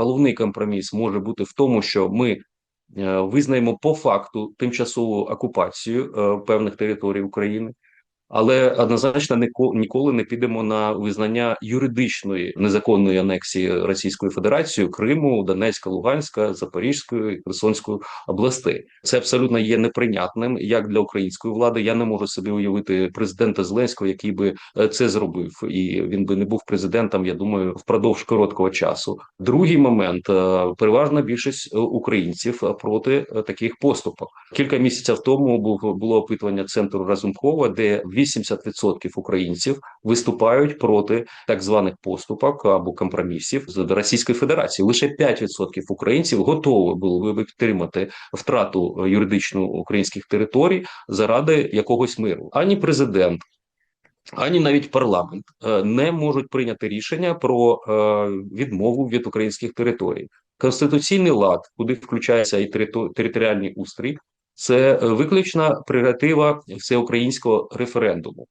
головний компроміс може бути в тому, що ми е, визнаємо по факту тимчасову окупацію е, певних територій України, але однозначно ніко- ніколи не підемо на визнання юридичної незаконної анексії Російською Федерацією Криму, Донецька, Луганська, Запорізької Херсонської областей. Це абсолютно є неприйнятним як для української влади. Я не можу собі уявити президента Зеленського, який би е, це зробив, і він би не був президентом. Я думаю, впродовж короткого часу. Другий момент е, переважна більшість е, українців проти таких поступок. Кілька місяців тому було опитування центру Разумкова, де 80% українців виступають проти так званих поступок або компромісів з Російської Федерації. Лише 5% українців готові були би підтримати втрату юридичну українських територій заради якогось миру. Ані президент. Ані навіть парламент е, не можуть прийняти рішення про е, відмову від українських територій. Конституційний лад, куди включається і терито- територіальний устрій, це е, виключна прерогатива всеукраїнського референдуму.